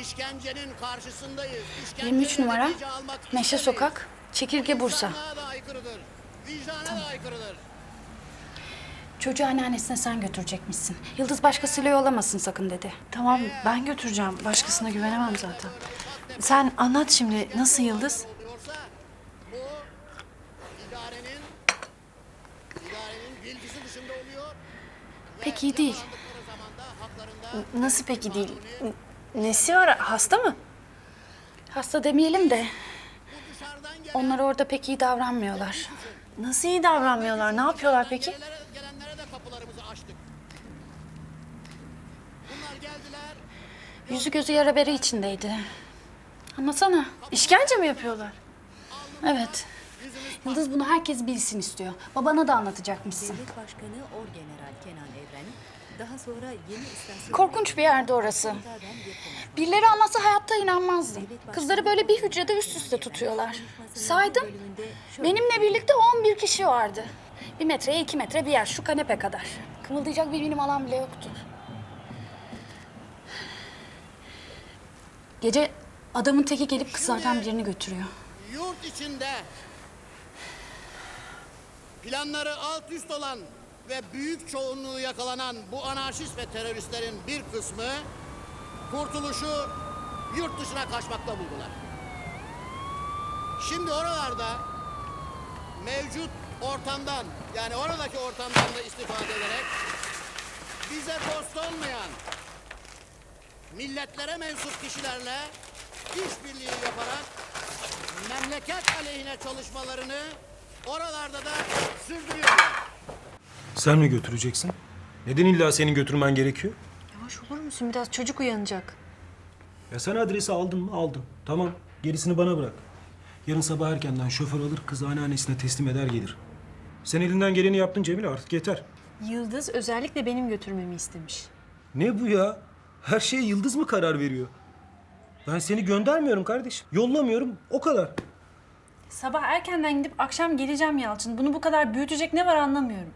İşkencenin karşısındayız. İşkencenin 23 numara Meşe istemeyiz. Sokak, Çekirge Bursa. Vicdana da aykırıdır. Çocuğu anneannesine sen götürecekmişsin. Yıldız başkasıyla yollamasın sakın dedi. Tamam ben götüreceğim. Başkasına güvenemem zaten. Sen anlat şimdi nasıl Yıldız? Oluyorsa bu idarenin idarenin bilgisi dışında oluyor. Pek iyi değil. Nasıl peki değil? Nesi var? Hasta mı? Hasta demeyelim de onlar orada pek iyi davranmıyorlar. Nasıl iyi davranmıyorlar? Ne yapıyorlar peki? gelenlere, gelenlere de kapılarımızı açtık. Bunlar geldiler. Yüzü gözü yara bere içindeydi. Anlasana. İşkence mi yapıyorlar? Evet. Yıldız bunu herkes bilsin istiyor. Babana da anlatacakmışsın. Devlet Başkanı Orgeneral Kenan Evren daha sonra yeni istasyon Korkunç bir yerde orası. Birileri anlatsa hayatta inanmazdım. Kızları böyle bir hücrede üst üste tutuyorlar. Saydım. Benimle birlikte 11 kişi vardı. Bir metreye iki metre bir yer şu kanepe kadar. Kımıldayacak bir bilim alan bile yoktu. Gece adamın teki gelip kızlardan birini götürüyor. Yurt içinde planları alt üst olan ve büyük çoğunluğu yakalanan bu anarşist ve teröristlerin bir kısmı kurtuluşu yurt dışına kaçmakta buldular. Şimdi oralarda mevcut ortamdan yani oradaki ortamdan da istifade ederek bize dost olmayan milletlere mensup kişilerle işbirliği yaparak memleket aleyhine çalışmalarını oralarda da sürdürüyorlar. Sen mi götüreceksin? Neden illa senin götürmen gerekiyor? Yavaş olur musun? Biraz çocuk uyanacak. Ya sen adresi aldın mı? Aldın. Tamam. Gerisini bana bırak. Yarın sabah erkenden şoför alır, kızı anneannesine teslim eder gelir. Sen elinden geleni yaptın Cemile artık yeter. Yıldız özellikle benim götürmemi istemiş. Ne bu ya? Her şeye Yıldız mı karar veriyor? Ben seni göndermiyorum kardeşim. Yollamıyorum. O kadar. Sabah erkenden gidip akşam geleceğim Yalçın. Bunu bu kadar büyütecek ne var anlamıyorum.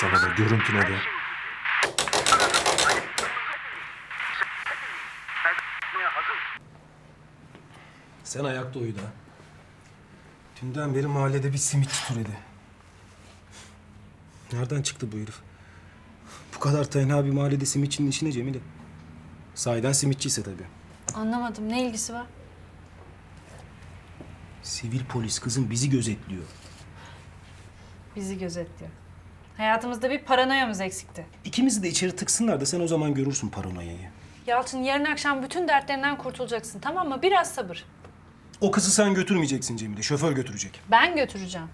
Sana da görüntüne de. Sen ayakta uyu da. Dünden beri mahallede bir simitçi türedi. Nereden çıktı bu herif? Bu kadar tenha bir mahallede simitçinin işine Cemile. Sahiden simitçi ise tabii. Anlamadım. Ne ilgisi var? Sivil polis kızım bizi gözetliyor. Bizi gözetliyor. Hayatımızda bir paranoyamız eksikti. İkimizi de içeri tıksınlar da sen o zaman görürsün paranoyayı. Yalçın yarın akşam bütün dertlerinden kurtulacaksın tamam mı? Biraz sabır. O kızı sen götürmeyeceksin Cemile. Şoför götürecek. Ben götüreceğim.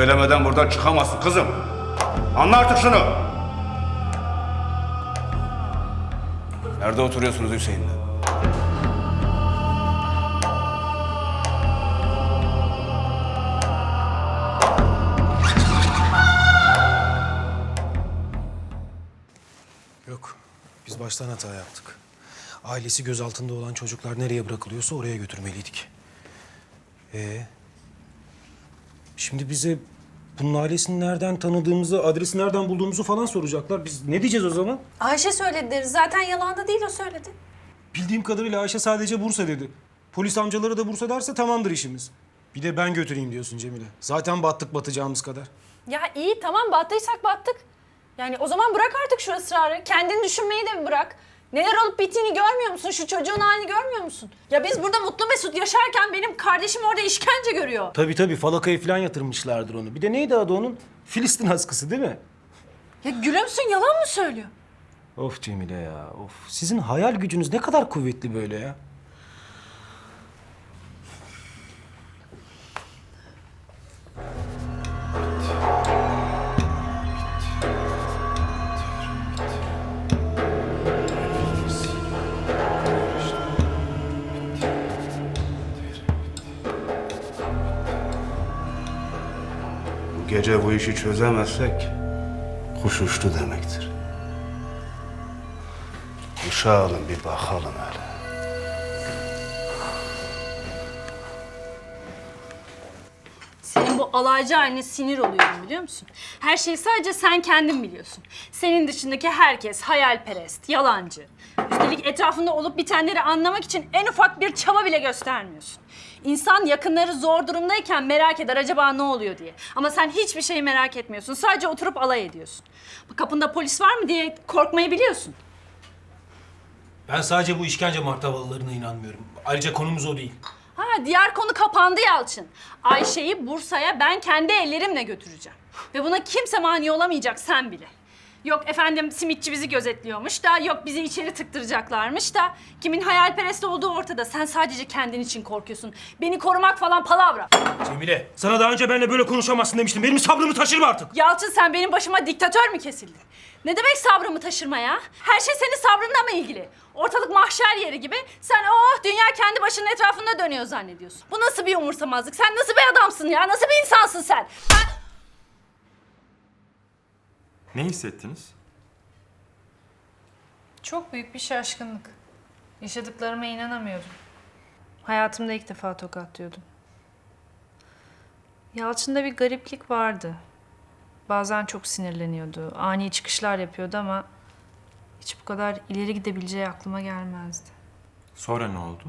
Söylemeden buradan çıkamazsın kızım. Anla artık şunu. Nerede oturuyorsunuz Hüseyin'le? Yok. Biz baştan hata yaptık. Ailesi gözaltında olan çocuklar nereye bırakılıyorsa oraya götürmeliydik. Ee? Şimdi bize bunun ailesini nereden tanıdığımızı, adresi nereden bulduğumuzu falan soracaklar. Biz ne diyeceğiz o zaman? Ayşe söyledi deriz. Zaten yalan da değil o söyledi. Bildiğim kadarıyla Ayşe sadece Bursa dedi. Polis amcaları da Bursa derse tamamdır işimiz. Bir de ben götüreyim diyorsun Cemile. Zaten battık batacağımız kadar. Ya iyi tamam battıysak battık. Yani o zaman bırak artık şu ısrarı. Kendini düşünmeyi de bırak? Neler olup bittiğini görmüyor musun? Şu çocuğun halini görmüyor musun? Ya biz burada mutlu mesut yaşarken benim kardeşim orada işkence görüyor. Tabii tabii falakaya falan yatırmışlardır onu. Bir de neydi adı onun? Filistin askısı değil mi? Ya gülümsün yalan mı söylüyor? Of Cemile ya of. Sizin hayal gücünüz ne kadar kuvvetli böyle ya. Gece bu işi çözemezsek kuş uçtu demektir. Kuşa alın bir bakalım hele. Alaycı haline sinir oluyorum biliyor musun? Her şeyi sadece sen kendin biliyorsun. Senin dışındaki herkes hayalperest, yalancı. Üstelik etrafında olup bitenleri anlamak için en ufak bir çaba bile göstermiyorsun. İnsan yakınları zor durumdayken merak eder acaba ne oluyor diye. Ama sen hiçbir şeyi merak etmiyorsun. Sadece oturup alay ediyorsun. Kapında polis var mı diye korkmayı biliyorsun. Ben sadece bu işkence martavalılarına inanmıyorum. Ayrıca konumuz o değil. Ha diğer konu kapandı Yalçın. Ayşe'yi Bursa'ya ben kendi ellerimle götüreceğim. Ve buna kimse mani olamayacak sen bile. Yok efendim simitçi bizi gözetliyormuş da yok bizi içeri tıktıracaklarmış da kimin hayalperest olduğu ortada. Sen sadece kendin için korkuyorsun. Beni korumak falan palavra. Cemile, sana daha önce benimle böyle konuşamazsın demiştim. Benim sabrımı taşırma artık. Yalçın sen benim başıma diktatör mü kesildin? Ne demek sabrımı taşırma ya? Her şey senin sabrınla mı ilgili? Ortalık mahşer yeri gibi. Sen oh dünya kendi başının etrafında dönüyor zannediyorsun. Bu nasıl bir umursamazlık? Sen nasıl bir adamsın ya? Nasıl bir insansın sen? Ben... Ne hissettiniz? Çok büyük bir şaşkınlık. Yaşadıklarıma inanamıyordum. Hayatımda ilk defa tokatlıyordum. Yalçın'da bir gariplik vardı. Bazen çok sinirleniyordu. Ani çıkışlar yapıyordu ama hiç bu kadar ileri gidebileceği aklıma gelmezdi. Sonra ne oldu?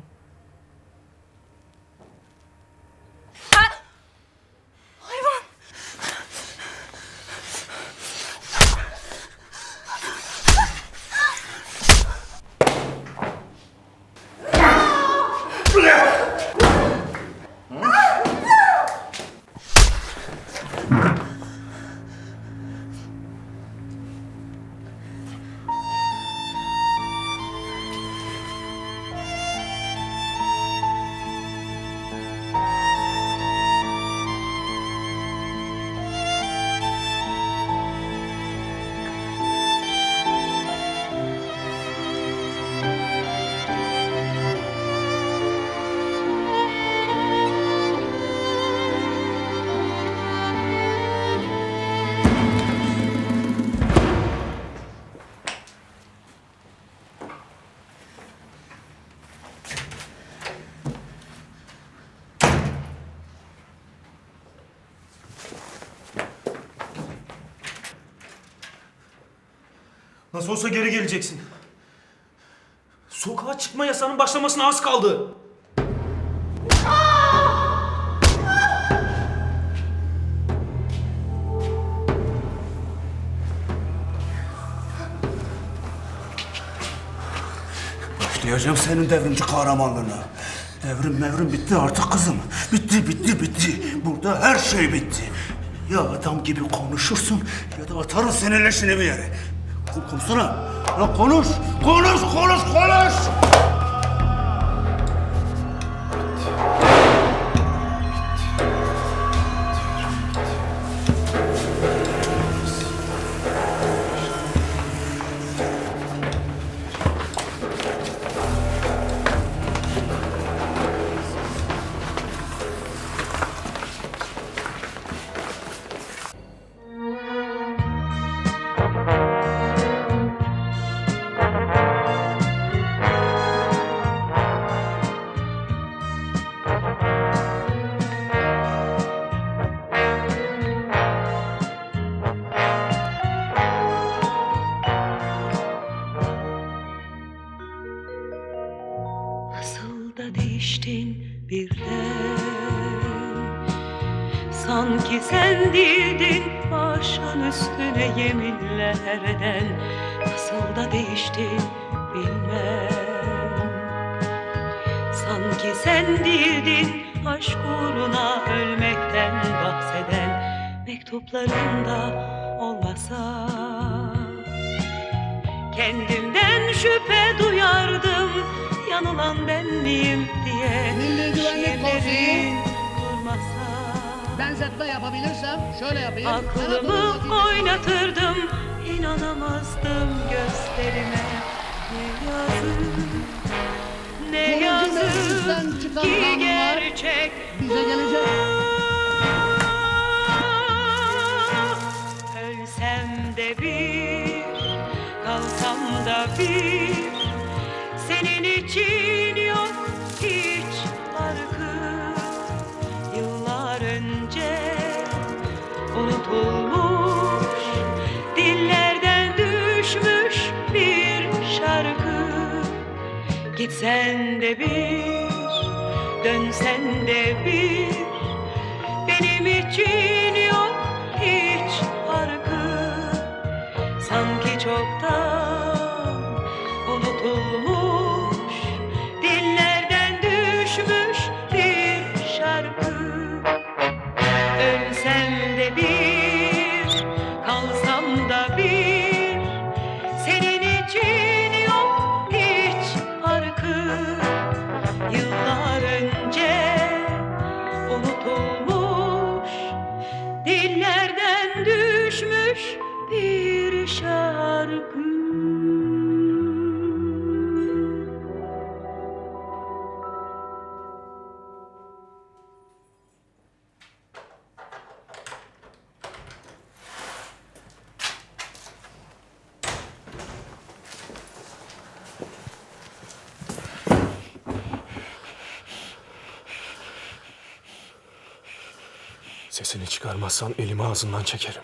Nasıl olsa geri geleceksin. Sokağa çıkma yasağının başlamasına az kaldı. Başlayacağım senin devrimci kahramanlığına. Devrim mevrim bitti artık kızım. Bitti, bitti, bitti. Burada her şey bitti. Ya adam gibi konuşursun ya da atarım senin leşini bir yere. Ko- Konuşsana. Ya konuş, konuş, konuş, konuş. Yeminlerden Nasıl da değişti bilmem Sanki sen değildin aşk uğruna ölmekten bahseden Mektuplarında olmasa Kendimden şüphe duyardım yanılan ben miyim diye Milli Güvenlik Konseyi. durmasa Benzetme yapabilirsem şöyle yapayım. Aklımı oynatırdım inanamazdım gözlerime Ne yazık ne yazık ki gerçek bize gelecek. Ölsem de bir, kalsam da bir Gitsen de bir, dönsen de bir Sesini çıkarmazsan elimi ağzından çekerim.